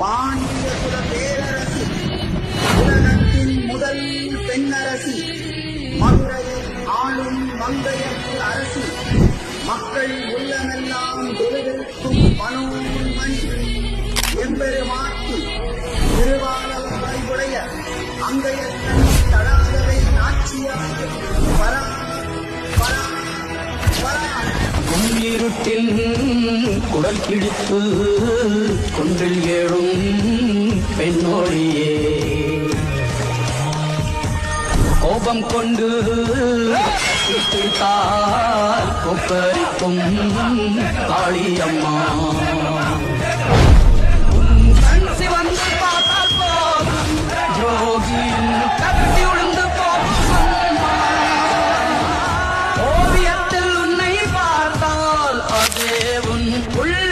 பாண்டிய குல பேரரசி உலகத்தின் முதல் பெண்ணரசி மதுரையை ஆளும் மங்கையத்து அரசி மக்கள் உள்ளமெல்லாம் தொழுவிற்கும் மனோன்மணி எம்பெருமாட்டி திருவாளரையுடைய அங்கையத்தன் இருட்டில் குடல் கிழித்து குன்றில் ஏழும் பெண்ணோழியே கோபம் கொண்டு கொப்பரிக்கும் காளியம்மா ¡Oye!